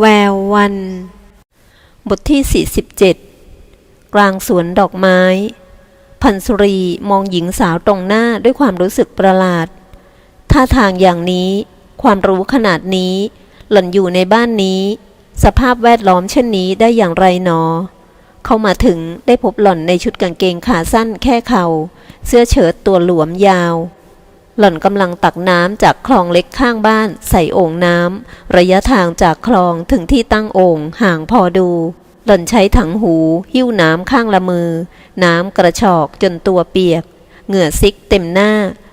แวววัน บทที่ 47 กลางสวนดอกไม้ พันสุรีมองหญิงสาวตรงหน้าด้วยความรู้สึกประหลาด ท่าทางอย่างนี้ ความรู้ขนาดนี้ หล่อนอยู่ในบ้านนี้ สภาพแวดล้อมเช่นนี้ได้อย่างไรหนอ เข้ามาถึงได้พบหล่อนในชุดกางเกงขาสั้นแค่เขา่า เสื้อเชิ้ตตัวหลวมยาว หล่อนกำลังตักน้ำจากคลองเล็กข้างบ้านใส่โอ่งน้ำระยะทางจากคลองถึงที่ตั้งโอ่งห่างพอดู หล่อนใช้ถังหูหิ้วน้ำข้างละมือ น้ำกระชอกจนตัวเปียก เหงื่อซิกเต็มหน้า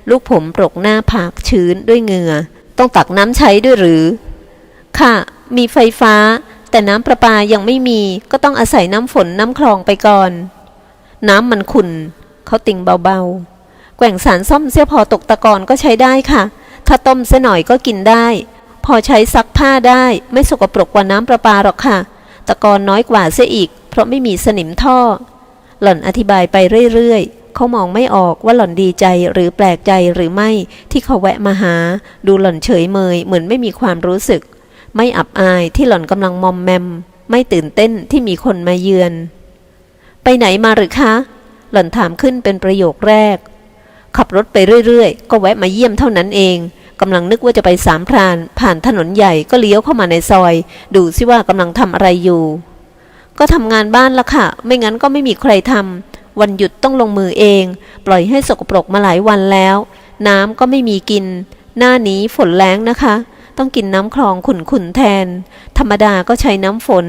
ลูกผมปรกหน้าผากชื้นด้วยเหงื่อ ต้องตักน้ำใช้ด้วยหรือ ค่ะ มีไฟฟ้า แต่น้ำประปายังไม่มีก็ต้องอาศัยน้ำฝนน้ำคลองไปก่อน น้ำมันขุ่นเขาติงเบาๆ แกว่งสารส้มเสียพอตกตะกอนก็ใช้ได้ค่ะ ถ้าต้มเสียหน่อยก็กินได้ พอใช้ซักผ้าได้ ไม่สกปรกกว่าน้ำประปาหรอกค่ะ ตะกอนน้อยกว่าเสียอีก เพราะไม่มีสนิมท่อ หล่อนอธิบายไปเรื่อยๆ เขามองไม่ออกว่าหล่อนดีใจหรือแปลกใจหรือไม่ที่เขาแวะมาหา ดูหล่อนเฉยเมยเหมือนไม่มีความรู้สึก ไม่อับอายที่หล่อนกำลังมอมแมม ไม่ตื่นเต้นที่มีคนมาเยือน ไปไหนมาหรือคะ หล่อนถามขึ้นเป็นประโยคแรก ขับรถไปเรื่อยๆ ก็แวะมาเยี่ยมเท่านั้นเองกำลังนึกว่าจะไปสามพราน ผ่านถนนใหญ่ก็เลี้ยวเข้ามาในซอย ดูซิว่ากำลังทำอะไรอยู่ ก็ทำงานบ้านละค่ะ ไม่งั้นก็ไม่มีใครทำวันหยุดต้องลงมือเอง ปล่อยให้สกปรกมาหลายวันแล้ว น้ำก็ไม่มีกิน หน้านี้ฝนแรงนะคะ ต้องกินน้ำคลองขุ่นๆแทน ธรรมดาก็ใช้น้ำฝน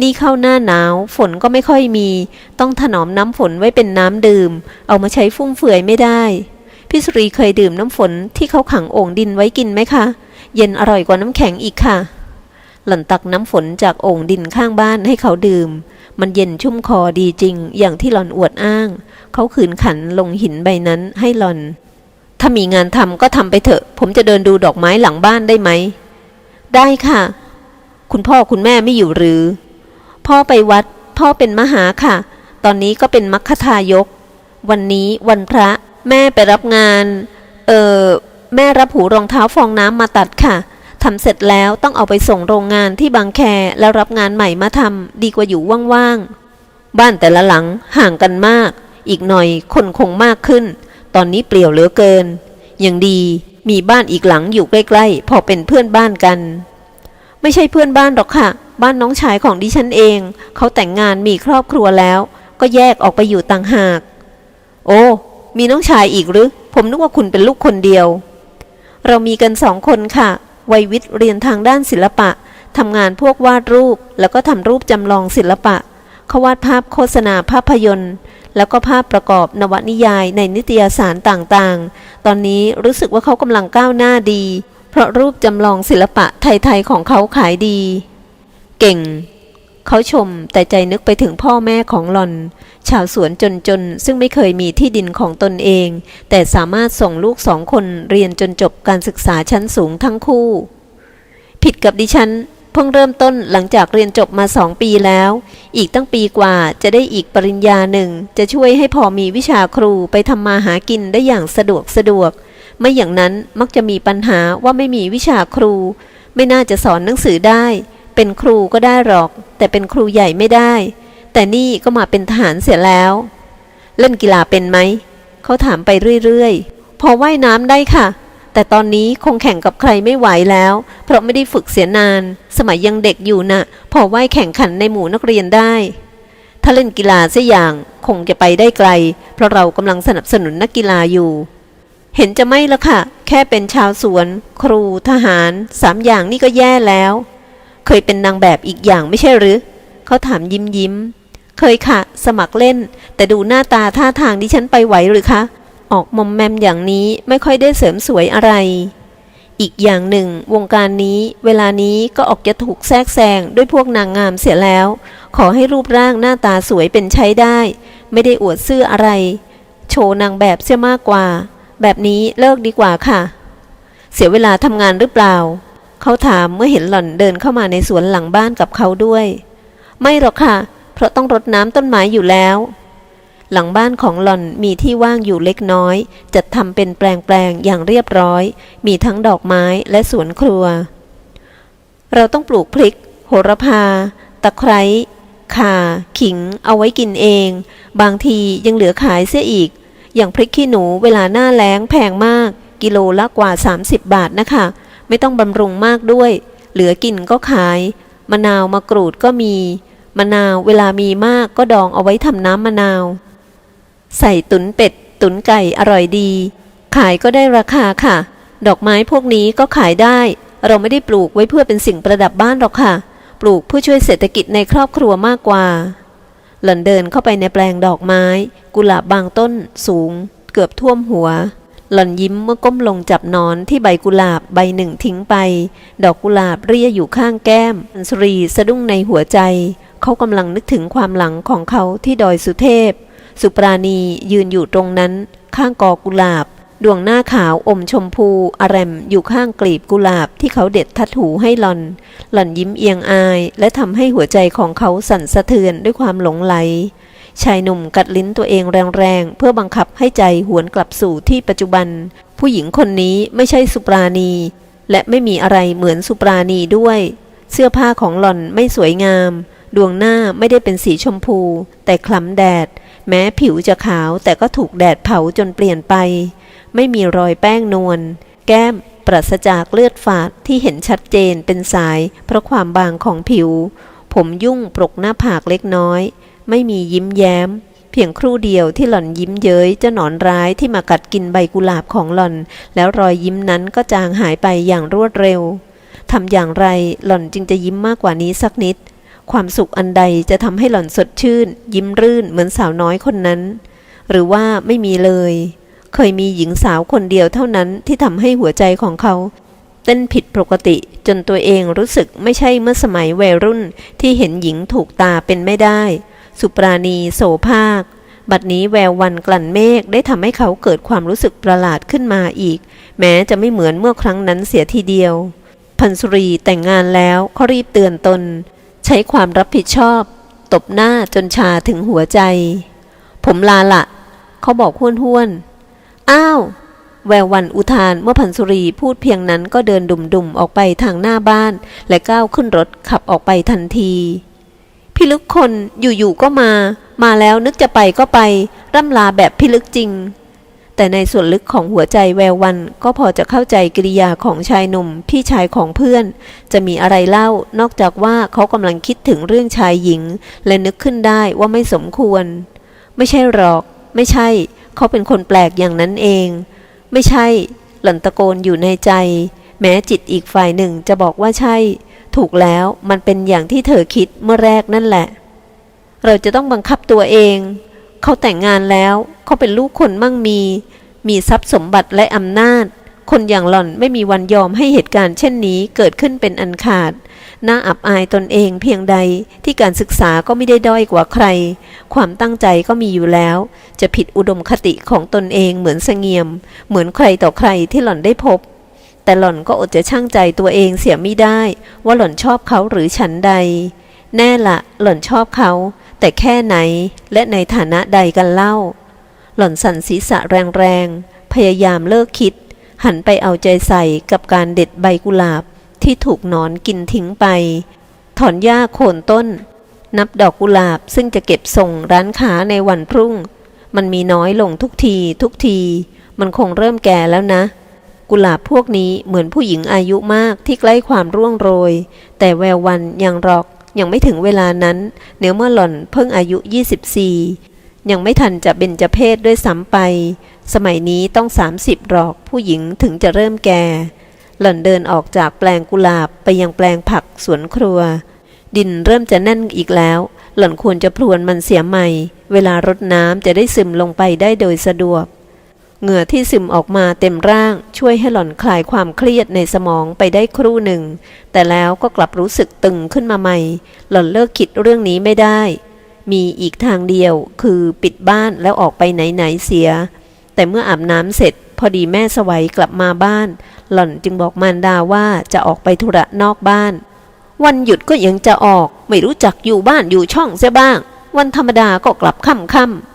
นี่เข้าหน้าหนาว ฝนก็ไม่ค่อยมี ต้องถนอมน้ำฝนไว้เป็นน้ำดื่ม เอามาใช้ฟุ่มเฟือยไม่ได้ พี่สุรีเคยดื่มน้ำฝนที่เขาขังโอ่งดินไว้กินไหมคะ เย็นอร่อยกว่าน้ำแข็งอีกค่ะ หล่อนตักน้ำฝนจากโอ่งดินข้างบ้านให้เขาดื่ม มันเย็นชุ่มคอดีจริง อย่างที่หล่อนอวดอ้าง เขาขืนขันลงหินใบนั้นให้หล่อน ถ้ามีงานทำก็ทำไปเถอะ ผมจะเดินดูดอกไม้หลังบ้านได้ไหม ได้ค่ะ คุณพ่อคุณแม่ไม่อยู่หรือ พ่อไปวัด พ่อเป็นมหาค่ะ ตอนนี้ก็เป็นมัคคทายก วันนี้วันพระ แม่ไปรับงาน เออแม่รับหูรองเท้าฟองน้ำมาตัดค่ะทำเสร็จแล้วต้องเอาไปส่งโรงงานที่บางแคแล้วรับงานใหม่มาทำดีกว่าอยู่ว่างๆ บ้านแต่ละหลังห่างกันมาก อีกหน่อยคนคงมากขึ้น ตอนนี้เปลี่ยวเหลือเกินยังดีมีบ้านอีกหลังอยู่ใกล้ๆ พอเป็นเพื่อนบ้านกัน ไม่ใช่เพื่อนบ้านหรอกค่ะ บ้านน้องชายของดิฉันเอง เขาแต่งงานมีครอบครัวแล้ว ก็แยกออกไปอยู่ต่างหาก โอ้ มีน้องชายอีกหรือ ผมนึกว่าคุณเป็นลูกคนเดียว เรามีกันสองคนค่ะ วัยวิทย์เรียนทางด้านศิลปะทำงานพวกวาดรูป แล้วก็ทำรูปจำลองศิลปะเขาวาดภาพโฆษณาภาพยนตร์ แล้วก็ภาพประกอบนวนิยายในนิตยสารต่างๆ ตอนนี้รู้สึกว่าเขากำลังก้าวหน้าดี เพราะรูปจำลองศิลปะไทยๆของเขาขายดี เก่ง เขาชมแต่ใจนึกไปถึงพ่อแม่ของหลอน ชาวสวนจนๆ ซึ่งไม่เคยมีที่ดินของตนเอง แต่สามารถส่งลูกสองคนเรียนจนจบการศึกษาชั้นสูงทั้งคู่ ผิดกับดิฉัน เพิ่งเริ่มต้นหลังจากเรียนจบมาสองปีแล้ว อีกตั้งปีกว่าจะได้อีกปริญญาหนึ่ง จะช่วยให้พอมีวิชาครูไปทำมาหากินได้อย่างสะดวกสะดวก ไม่อย่างนั้นมักจะมีปัญหาว่าไม่มีวิชาครู ไม่น่าจะสอนหนังสือได้ เป็นครูก็ได้หรอก แต่เป็นครูใหญ่ไม่ได้ แต่นี่ก็มาเป็นทหารเสียแล้ว เล่นกีฬาเป็นไหมเขาถามไปเรื่อยๆ พอว่ายน้ำได้ค่ะ แต่ตอนนี้คงแข่งกับใครไม่ไหวแล้ว เพราะไม่ได้ฝึกเสียนาน สมัยยังเด็กอยู่น่ะ พอว่ายแข่งขันในหมู่นักเรียนได้ ถ้าเล่นกีฬาสัอย่างคงจะไปได้ไกล เพราะเรากำลังสนับสนุนนักกีฬาอยู่ เห็นจะไม่ละค่ะ แค่เป็นชาวสวน ครูทหารสามอย่างนี่ก็แย่แล้ว เคยเป็นนางแบบอีกอย่างไม่ใช่หรือ เขาถามยิ้มยิ้ม เคยค่ะ สมัครเล่น แต่ดูหน้าตาท่าทางดิฉันไปไหวหรือคะ ออกมอมแมมอย่างนี้ไม่ค่อยได้เสริมสวยอะไร อีกอย่างหนึ่ง วงการนี้เวลานี้ก็ออกจะถูกแทรกแซงด้วยพวกนางงามเสียแล้ว ขอให้รูปร่างหน้าตาสวยเป็นใช้ได้ ไม่ได้อวดเสื้ออะไร โชว์นางแบบเสียมากกว่า แบบนี้เลิกดีกว่าค่ะ เสียเวลาทำงานหรือเปล่า เขาถามเมื่อเห็นหล่อนเดินเข้ามาในสวนหลังบ้านกับเขาด้วย ไม่หรอกค่ะ เพราะต้องรดน้ำต้นไม้อยู่แล้ว หลังบ้านของหล่อนมีที่ว่างอยู่เล็กน้อย จัดทำเป็นแปลงๆอย่างเรียบร้อย มีทั้งดอกไม้และสวนครัว เราต้องปลูกพริก โหระพา ตะไคร้ข่า ขิง เอาไว้กินเอง บางทียังเหลือขายเสียอีก อย่างพริกขี้หนูเวลาหน้าแล้งแพงมาก กิโลละกว่า 30 บาทนะคะ ไม่ต้องบำรุงมากด้วย เหลือกินก็ขาย มะนาวมะกรูดก็มี มะนาวเวลามีมากก็ดองเอาไว้ทำน้ำมะนาว ใส่ตุนเป็ด ตุนไก่อร่อยดี ขายก็ได้ราคาค่ะ ดอกไม้พวกนี้ก็ขายได้ เราไม่ได้ปลูกไว้เพื่อเป็นสิ่งประดับบ้านหรอกค่ะ ปลูกเพื่อช่วยเศรษฐกิจในครอบครัวมากกว่า หล่อนเดินเข้าไปในแปลงดอกไม้ กุหลาบบางต้นสูง เกือบท่วมหัว หล่อนยิ้มเมื่อก้มลงจับนอนที่ใบกุหลาบใบหนึ่งทิ้งไป ดอกกุหลาบเรียอยู่ข้างแก้มอัญสุรีสะดุ้งในหัวใจ เขากำลังนึกถึงความหลังของเขาที่ดอยสุเทพ สุปราณียืนอยู่ตรงนั้น ข้างกอกุหลาบ ดวงหน้าขาวอมชมพูอารมอยู่ข้างกลีบกุหลาบที่เขาเด็ดทัดหูให้หล่อน หล่อนยิ้มเอียงอาย และทำให้หัวใจของเขาสั่นสะเทือนด้วยความหลงไหล ชายหนุ่มกัดลิ้นตัวเองแรงๆ เพื่อบังคับให้ใจหวนกลับสู่ที่ปัจจุบัน ผู้หญิงคนนี้ไม่ใช่สุปราณี และไม่มีอะไรเหมือนสุปราณีด้วย เสื้อผ้าของหล่อนไม่สวยงามดวงหน้าไม่ได้เป็นสีชมพู แต่คล้ำแดด แม้ผิวจะขาวแต่ก็ถูกแดดเผาจนเปลี่ยนไป ไม่มีรอยแป้งนวล แก้มปราศจากเลือดฝาดที่เห็นชัดเจนเป็นสาย เพราะความบางของผิว ผมยุ่งปรกหน้าผากเล็กน้อย ไม่มียิ้มแย้ม เพียงครู่เดียวที่หล่อนยิ้มเย้ยเจ้าหนอนร้ายที่มากัดกินใบกุหลาบของหล่อน แล้วรอยยิ้มนั้นก็จางหายไปอย่างรวดเร็วทำอย่างไรหล่อนจึงจะยิ้มมากกว่านี้สักนิด ความสุขอันใดจะทำให้หล่อนสดชื่น ยิ้มรื่นเหมือนสาวน้อยคนนั้น หรือว่าไม่มีเลย เคยมีหญิงสาวคนเดียวเท่านั้นที่ทำให้หัวใจของเขา เต้นผิดปกติจนตัวเองรู้สึกไม่ใช่เมื่อสมัยวัยรุ่นที่เห็นหญิงถูกตาเป็นไม่ได้ สุปราณีโสภาค บัดนี้แวววันกลั่นเมฆได้ทำให้เขาเกิดความรู้สึกประหลาดขึ้นมาอีก แม้จะไม่เหมือนเมื่อครั้งนั้นเสียทีเดียวพันสุรีแต่งงานแล้วเขารีบเตือนตน ใช้ความรับผิดชอบ ตบหน้าจนชาถึงหัวใจ ผมลาละ เขาบอกห้วนห้วน อ้าว แวววันอุทานเมื่อพันสุรีพูดเพียงนั้นก็เดินดุ่มๆ ออกไปทางหน้าบ้าน และก้าวขึ้นรถขับออกไปทันทีพี่ลึกคนอยู่ๆก็มา มาแล้วนึกจะไปก็ไป ร่ำลาแบบพี่ลึกจริง แต่ในส่วนลึกของหัวใจแวววันก็พอจะเข้าใจกิริยาของชายหนุ่มพี่ชายของเพื่อน จะมีอะไรเล่านอกจากว่าเขากำลังคิดถึงเรื่องชายหญิง และนึกขึ้นได้ว่าไม่สมควร ไม่ใช่หรอก ไม่ใช่ เขาเป็นคนแปลกอย่างนั้นเอง ไม่ใช่ หล่อนตะโกนอยู่ในใจ แม้จิตอีกฝ่ายหนึ่งจะบอกว่าใช่ ถูกแล้วมันเป็นอย่างที่เธอคิดเมื่อแรกนั่นแหละ เราจะต้องบังคับตัวเอง เขาแต่งงานแล้ว เขาเป็นลูกคนมั่งมี มีทรัพย์สมบัติและอำนาจ คนอย่างหล่อนไม่มีวันยอมให้เหตุการณ์เช่นนี้เกิดขึ้นเป็นอันขาด น่าอับอายตนเองเพียงใดที่การศึกษาก็ไม่ได้ด้อยกว่าใคร ความตั้งใจก็มีอยู่แล้ว จะผิดอุดมคติของตนเองเหมือนเสงี่ยม เหมือนใครต่อใครที่หล่อนได้พบแต่หล่อนก็อดจะช่างใจตัวเองเสียไม่ได้ ว่าหล่อนชอบเขาหรือฉันใด แน่ละ หล่อนชอบเขา แต่แค่ไหนและในฐานะใดกันเล่า หล่อนสั่นศีรษะแรงๆ พยายามเลิกคิด หันไปเอาใจใส่กับการเด็ดใบกุหลาบที่ถูกนอนกินทิ้งไป ถอนหญ้าโคนต้น นับดอกกุหลาบซึ่งจะเก็บส่งร้านค้าในวันพรุ่ง มันมีน้อยลงทุกทีทุกที มันคงเริ่มแก่แล้วนะกุหลาบพวกนี้เหมือนผู้หญิงอายุมากที่ใกล้ความร่วงโรย แต่แวววันยังรอก ยังไม่ถึงเวลานั้น เนื้อเมื่อหล่อนเพิ่งอายุ 24 ยังไม่ทันจะเบญจะเพศด้วยซ้ำไป สมัยนี้ต้อง 30 หรอกผู้หญิงถึงจะเริ่มแก่ หล่อนเดินออกจากแปลงกุหลาบไปยังแปลงผักสวนครัว ดินเริ่มจะแน่นอีกแล้ว หล่อนควรจะพรวนมันเสียใหม่ เวลารดน้ำจะได้ซึมลงไปได้โดยสะดวก เหงื่อที่ซึมออกมาเต็มร่างช่วยให้หล่อนคลายความเครียดในสมองไปได้ครู่หนึ่ง แต่แล้วก็กลับรู้สึกตึงขึ้นมาใหม่ หล่อนเลิกคิดเรื่องนี้ไม่ได้ มีอีกทางเดียวคือปิดบ้านแล้วออกไปไหนๆเสีย แต่เมื่ออาบน้ำเสร็จ พอดีแม่สวัยกลับมาบ้าน หล่อนจึงบอกมารดาว่าจะออกไปธุระนอกบ้าน วันหยุดก็ยังจะออก ไม่รู้จักอยู่บ้านอยู่ช่องเสียบ้าง วันธรรมดาก็กลับค่ำๆ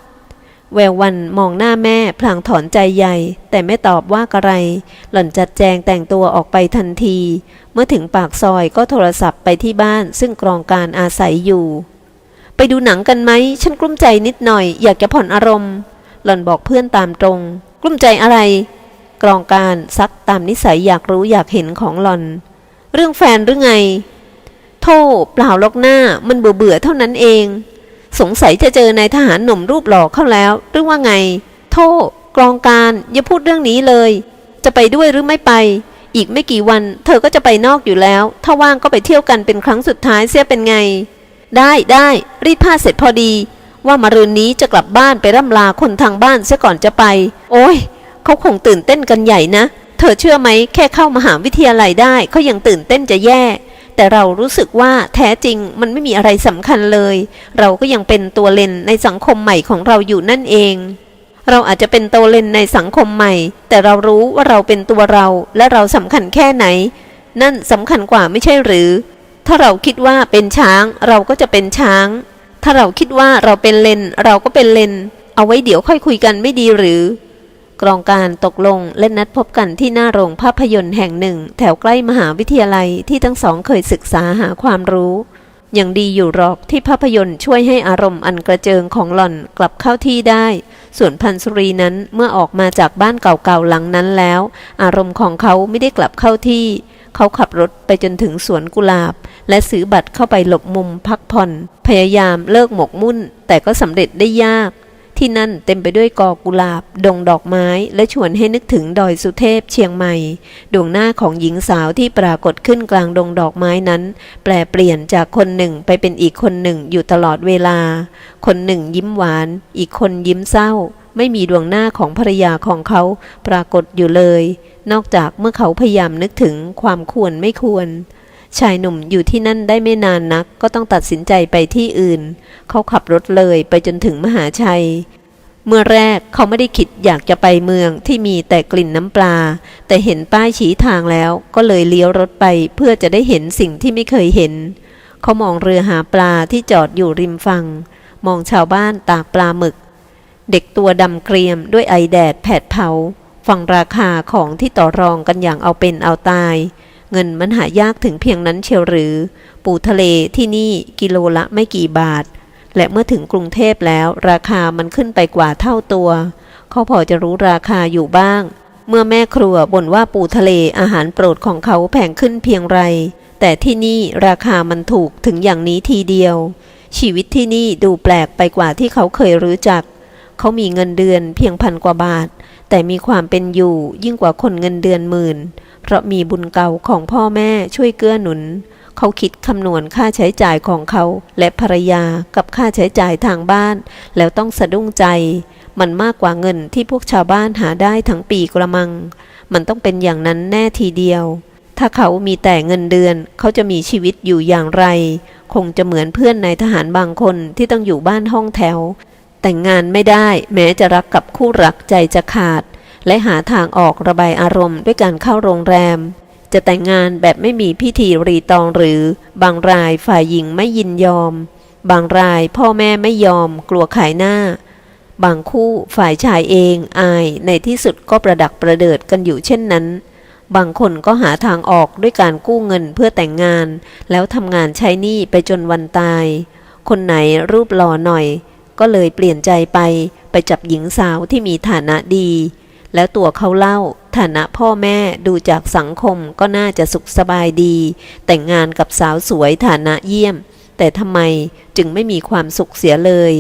แวววันมองหน้าแม่พลางถอนใจใหญ่ แต่ไม่ตอบว่ากระไร หล่อนจัดแจงแต่งตัวออกไปทันที เมื่อถึงปากซอยก็โทรศัพท์ไปที่บ้านซึ่งกรองการอาศัยอยู่ ไปดูหนังกันไหม ฉันกลุ้มใจนิดหน่อย อยากจะผ่อนอารมณ์ หล่อนบอกเพื่อนตามตรง กลุ้มใจอะไร กรองการซักตามนิสัยอยากรู้อยากเห็นของหล่อน เรื่องแฟนหรือไงโธ่เปล่าลอกหน้ามันเบื่อเบื่อเท่านั้นเอง สงสัยจะเจอนายทหารหนุ่มรูปหล่อเข้าแล้วหรือว่าไงโธ่กรองการอย่าพูดเรื่องนี้เลย จะไปด้วยหรือไม่ไป อีกไม่กี่วัน เธอก็จะไปนอกอยู่แล้ว ถ้าว่างก็ไปเที่ยวกันเป็นครั้งสุดท้ายเสียเป็นไง ได้ได้รีดผ้าเสร็จพอดี ว่ามารืนนี้จะกลับบ้านไปร่ำลาคนทางบ้านเสียก่อนจะไป โอ้ยเขาคงตื่นเต้นกันใหญ่นะ เธอเชื่อไหมแค่เข้ามหาวิทยาลัยได้เขายังตื่นเต้นจะแย่ แต่เรารู้สึกว่าแท้จริงมันไม่มีอะไรสำคัญเลย เราก็ยังเป็นตัวเลนในสังคมใหม่ของเราอยู่นั่นเอง เราอาจจะเป็นตัวเลนในสังคมใหม่ แต่เรารู้ว่าเราเป็นตัวเราและเราสำคัญแค่ไหน นั่นสำคัญกว่าไม่ใช่หรือ ถ้าเราคิดว่าเป็นช้างเราก็จะเป็นช้าง ถ้าเราคิดว่าเราเป็นเลนเราก็เป็นเลนเอาไว้เดี๋ยวค่อยคุยกันไม่ดีหรือ กรองการตกลงและนัดพบกันที่หน้าโรงภาพยนตร์แห่งหนึ่ง แถวใกล้มหาวิทยาลัยที่ทั้งสองเคยศึกษาหาความรู้ยังดีอยู่หรอกที่ภาพยนตร์ช่วยให้อารมณ์อันกระเจิงของหล่อนกลับเข้าที่ได้ ส่วนพันสุรีนั้นเมื่อออกมาจากบ้านเก่าๆหลังนั้นแล้ว อารมณ์ของเขาไม่ได้กลับเข้าที่ เขาขับรถไปจนถึงสวนกุหลาบ และซื้อบัตรเข้าไปหลบมุมพักผ่อน พยายามเลิกหมกมุ่น แต่ก็สำเร็จได้ยาก ที่นั่นเต็มไปด้วยกอกุหลาบ ดงดอกไม้ และชวนให้นึกถึงดอยสุเทพเชียงใหม่ ดวงหน้าของหญิงสาวที่ปรากฏขึ้นกลางดงดอกไม้นั้น แปลเปลี่ยนจากคนหนึ่งไปเป็นอีกคนหนึ่งอยู่ตลอดเวลา คนหนึ่งยิ้มหวาน อีกคนยิ้มเศร้า ไม่มีดวงหน้าของภรรยาของเขาปรากฏอยู่เลย นอกจากเมื่อเขาพยายามนึกถึงความควรไม่ควร ชายหนุ่มอยู่ที่นั่นได้ไม่นานนัก ก็ต้องตัดสินใจไปที่อื่น เขาขับรถเลยไปจนถึงมหาชัย เมื่อแรกเขาไม่ได้คิดอยากจะไปเมืองที่มีแต่กลิ่นน้ำปลา แต่เห็นป้ายชี้ทางแล้วก็เลยเลี้ยวรถไปเพื่อจะได้เห็นสิ่งที่ไม่เคยเห็น เขามองเรือหาปลาที่จอดอยู่ริมฝั่งมองชาวบ้านตากปลาหมึก เด็กตัวดำเกรียมด้วยไอแดดแผดเผา ฟังราคาของที่ต่อรองกันอย่างเอาเป็นเอาตาย เงินมันหายากถึงเพียงนั้นเชียวหรือ ปูทะเลที่นี่กิโลละไม่กี่บาท และเมื่อถึงกรุงเทพแล้ว ราคามันขึ้นไปกว่าเท่าตัว เขาพอจะรู้ราคาอยู่บ้าง เมื่อแม่ครัวบ่นว่าปูทะเลอาหารโปรดของเขาแพงขึ้นเพียงไร แต่ที่นี่ราคามันถูกถึงอย่างนี้ทีเดียว ชีวิตที่นี่ดูแปลกไปกว่าที่เขาเคยรู้จัก เขามีเงินเดือนเพียงพันกว่าบาท แต่มีความเป็นอยู่ยิ่งกว่าคนเงินเดือนหมื่น เพราะมีบุญเก่าของพ่อแม่ช่วยเกื้อหนุน เขาคิดคำนวณค่าใช้จ่ายของเขาและภรรยากับค่าใช้จ่ายทางบ้าน แล้วต้องสะดุ้งใจ มันมากกว่าเงินที่พวกชาวบ้านหาได้ทั้งปีกระมัง มันต้องเป็นอย่างนั้นแน่ทีเดียว ถ้าเขามีแต่เงินเดือน เขาจะมีชีวิตอยู่อย่างไร คงจะเหมือนเพื่อนนายทหารบางคนที่ต้องอยู่บ้านห้องแถว แต่งงานไม่ได้ แม้จะรักกับคู่รักใจจะขาด และหาทางออกระบายอารมณ์ด้วยการเข้าโรงแรม จะแต่งงานแบบไม่มีพิธีรีตองหรือ บางรายฝ่ายหญิงไม่ยินยอม บางรายพ่อแม่ไม่ยอม กลัวขายหน้า บางคู่ฝ่ายชายเองอายในที่สุดก็ประดักประเดิดกันอยู่เช่นนั้น บางคนก็หาทางออกด้วยการกู้เงินเพื่อแต่งงาน แล้วทำงานใช้หนี้ไปจนวันตาย คนไหนรูปหล่อหน่อย ก็เลยเปลี่ยนใจไปไปจับหญิงสาวที่มีฐานะดี แล้วตัวเขาเล่า ฐานะพ่อแม่ดูจากสังคมก็น่าจะสุขสบายดี แต่งงานกับสาวสวยฐานะเยี่ยม แต่ทำไมจึงไม่มีความสุขเสียเลย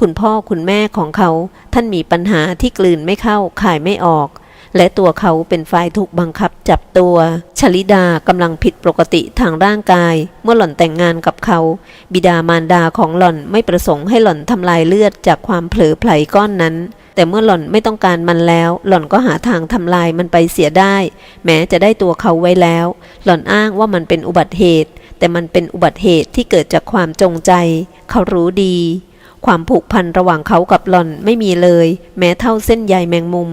คุณพ่อคุณแม่ของเขาท่านมีปัญหาที่กลืนไม่เข้าขายไม่ออก และตัวเขาเป็นฝ่ายถูกบังคับจับตัว ชลิดากำลังผิดปกติทางร่างกาย เมื่อหล่อนแต่งงานกับเขา บิดามารดาของหล่อนไม่ประสงค์ให้หล่อนทำลายเลือดจากความเผลอไผลก้อนนั้น แต่เมื่อหล่อนไม่ต้องการมันแล้ว หล่อนก็หาทางทำลายมันไปเสียได้ แม้จะได้ตัวเขาไว้แล้ว หล่อนอ้างว่ามันเป็นอุบัติเหตุ แต่มันเป็นอุบัติเหตุที่เกิดจากความจงใจ เขารู้ดี ความผูกพันระหว่างเขากับหล่อนไม่มีเลย แม้เท่าเส้นใยแมงมุม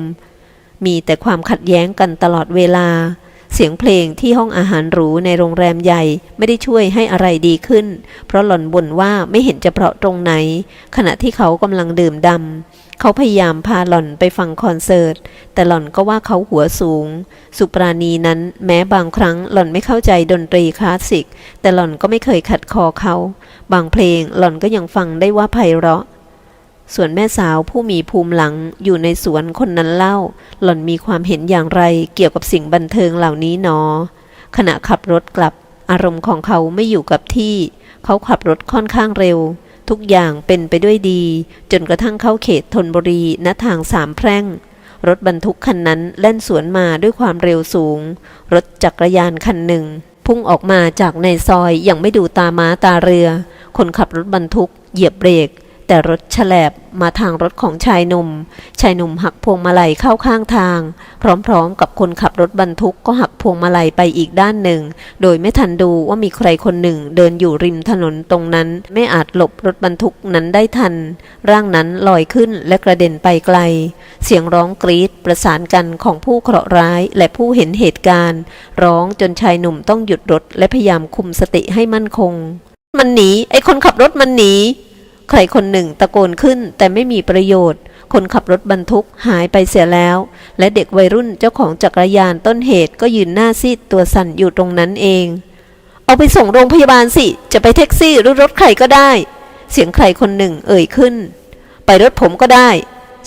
มีแต่ความขัดแย้งกันตลอดเวลา เสียงเพลงที่ห้องอาหารหรูในโรงแรมใหญ่ไม่ได้ช่วยให้อะไรดีขึ้น เพราะหล่อนบ่นว่าไม่เห็นจะเพราะตรงไหน ขณะที่เขากำลังดื่มดำ เขาพยายามพาหล่อนไปฟังคอนเสิร์ต แต่หล่อนก็ว่าเขาหัวสูง สุปราณีนั้นแม้บางครั้งหล่อนไม่เข้าใจดนตรีคลาสสิก แต่หล่อนก็ไม่เคยขัดคอเขา บางเพลงหล่อนก็ยังฟังได้ว่าไพเราะ ส่วนแม่สาวผู้มีภูมิหลังอยู่ในสวนคนนั้นเล่า หล่อนมีความเห็นอย่างไรเกี่ยวกับสิ่งบันเทิงเหล่านี้หนอ ขณะขับรถกลับ อารมณ์ของเขาไม่อยู่กับที่ เขาขับรถค่อนข้างเร็ว ทุกอย่างเป็นไปด้วยดี จนกระทั่งเข้าเขตธนบุรีณทางสามแพร่ง รถบรรทุกคันนั้นแล่นสวนมาด้วยความเร็วสูง รถจักรยานคันหนึ่ง พุ่งออกมาจากในซอยอย่างไม่ดูตาม้าตาเรือ คนขับรถบรรทุกเหยียบเบรก แต่รถฉลบมาทางรถของชายหนุ่ม ชายหนุ่มหักพวงมาลัยเข้าข้างทาง พร้อมๆ กับคนขับรถบรรทุกก็หักพวงมาลัยไปอีกด้านหนึ่ง โดยไม่ทันดูว่ามีใครคนหนึ่งเดินอยู่ริมถนนตรงนั้น ไม่อาจหลบรถบรรทุกนั้นได้ทัน ร่างนั้นลอยขึ้นและกระเด็นไปไกล เสียงร้องกรีดประสานกันของผู้เคราะห์ร้ายและผู้เห็นเหตุการณ์ ร้องจนชายหนุ่มต้องหยุดรถและพยายามคุมสติให้มั่นคง มันหนีไอ้คนขับรถมันหนี ใครคนหนึ่งตะโกนขึ้นแต่ไม่มีประโยชน์ คนขับรถบรรทุกหายไปเสียแล้ว และเด็กวัยรุ่นเจ้าของจักรยานต้นเหตุก็ยืนหน้าซีดตัวสั่นอยู่ตรงนั้นเอง เอาไปส่งโรงพยาบาลสิ จะไปแท็กซี่หรือรถใครก็ได้ เสียงใครคนหนึ่งเอ่ยขึ้น ไปรถผมก็ได้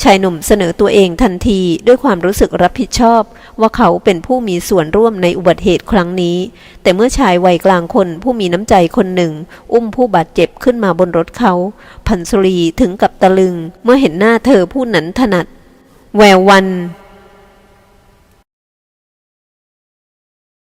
ชายหนุ่มเสนอตัวเองทันทีด้วยความรู้สึกรับผิดชอบ ว่าเขาเป็นผู้มีส่วนร่วมในอุบัติเหตุครั้งนี้ แต่เมื่อชายวัยกลางคนผู้มีน้ำใจคนหนึ่ง อุ้มผู้บาดเจ็บขึ้นมาบนรถเขา พันสุรีถึงกับตะลึง เมื่อเห็นหน้าเธอผู้นั้นถนัด แวววัน